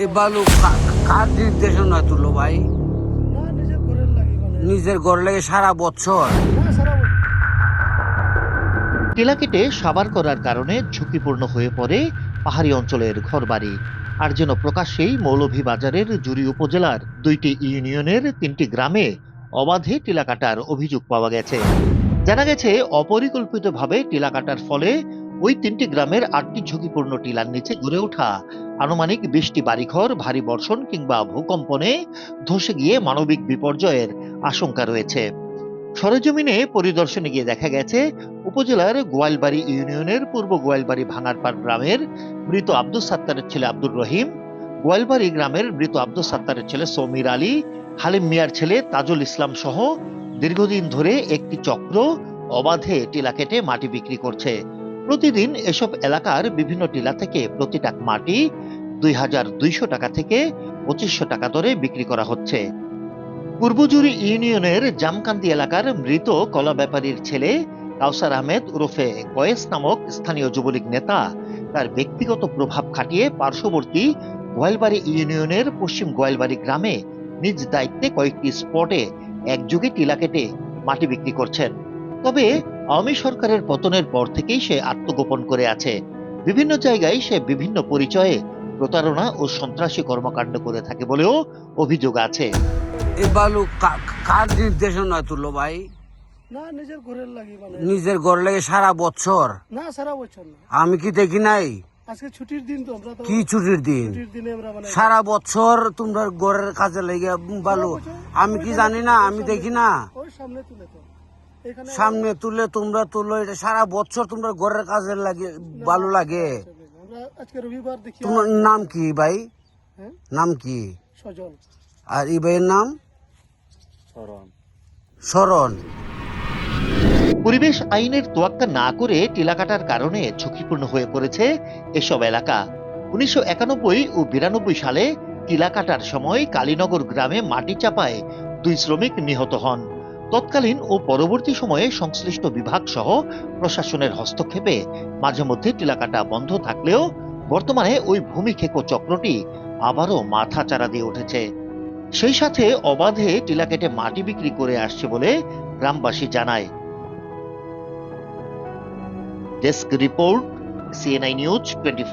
এ বালু কার নির্দেশনা তুলো ভাই? নিজের লাগি মানে। ঘর লেগে সারা বছর। টিলা কেটে সাবার করার কারণে ঝুঁকিপূর্ণ হয়ে পড়ে পাহাড়ি অঞ্চলের ঘরবাড়ি। আর যেন প্রকাশ্যেই মৌলভীবাজারের জুড়ি উপজেলার দুইটি ইউনিয়নের তিনটি গ্রামে অবাধে টিলা কাটার অভিযোগ পাওয়া গেছে। জানা গেছে অপরিকল্পিতভাবে টিলা কাটার ফলে ওই তিনটি গ্রামের আটটি ঝুঁকিপূর্ণ টিলার নিচে গড়ে ওঠা আনুমানিক বিশটি বাড়িঘর, ভারী বর্ষণ কিংবা ভূকম্পনে ধসে গিয়ে মানবিক বিপর্যয়ের আশঙ্কা রয়েছে। সরেজমিনে পরিদর্শনে গিয়ে দেখা গেছে, উপজেলার গোয়ালবাড়ি ইউনিয়নের পূর্ব গোয়ালবাড়ি ভাঙারপাড় গ্রামের মৃত আব্দুল সাত্তারের ছেলে আব্দুর রহিম, গোয়ালবাড়ি গ্রামের মৃত আব্দুল সাত্তারের ছেলে সমীর আলী, হালিম মিয়ার ছেলে তাজুল ইসলাম সহ দীর্ঘদিন ধরে একটি চক্র অবাধে টিলা কেটে মাটি বিক্রি করছে। প্রতিদিন এসব এলাকার বিভিন্ন টিলা থেকে প্রতি টাক মাটি দুই হাজার দুইশো টাকা থেকে পঁচিশশো টাকা দরে বিক্রি করা হচ্ছে। পূর্বজুরি ইউনিয়নের জামকান্দি এলাকার মৃত কলা ব্যাপারীর ছেলে কাউসার আহমেদ ওরফে কয়েস নামক স্থানীয় যুবলীগ নেতা তার ব্যক্তিগত প্রভাব খাটিয়ে পার্শ্ববর্তী গোয়ালবাড়ি ইউনিয়নের পশ্চিম গোয়ালবাড়ি গ্রামে নিজ দায়িত্বে কয়েকটি স্পটে একযোগে টিলা কেটে মাটি বিক্রি করছেন। তবে আওয়ামী সরকারের পতনের পর থেকেই সে আত্মগোপন করে আছে। বিভিন্ন জায়গায় সে বিভিন্ন পরিচয়ে প্রতারণা ও সন্ত্রাসী কর্মকাণ্ড করে থাকে বলেও অভিযোগ আছে। এ বালু কার নির্দেশনা তুলো ভাই? না নিজের ঘরের লাগি মানে। নিজের ঘর লেগে সারা বছর? না সারা বছর না। আমি কি দেখি নাই? আজকে ছুটির দিন তো আমরা কি ছুটির দিন? ছুটির দিনে আমরা মানে সারা বছর তোমরা ঘরের কাজে লেগে বালু আমি কি জানি না আমি দেখি না। ওই সামনে তুলে সামনে তুলে তোমরা তুলো এটা সারা বছর তোমরা ঘরের কাজে লাগে ভালো লাগে। আমরা আজকে রবিবার দেখি তোমার নাম কি ভাই? হ্যাঁ? নাম কি? আর এই ভাইয়ের নাম? শরণ পরিবেশ আইনের তোয়াক্কা না করে টিলা কাটার কারণে ঝুঁকিপূর্ণ হয়ে পড়েছে এসব এলাকা। উনিশশো একানব্বই ও বিরানব্বই সালে টিলা কাটার সময় কালীনগর গ্রামে মাটি চাপায় দুই শ্রমিক নিহত হন। তৎকালীন ও পরবর্তী সময়ে সংশ্লিষ্ট বিভাগ সহ প্রশাসনের হস্তক্ষেপে মাঝে মধ্যে টিলা কাটা বন্ধ থাকলেও বর্তমানে ওই ভূমি খেকো চক্রটি আবারও মাথা চারা দিয়ে উঠেছে। সেই সাথে অবাধে টিলা কেটে মাটি বিক্রি করে আসছে বলে গ্রামবাসী জানায়। Desk report, CNI news twenty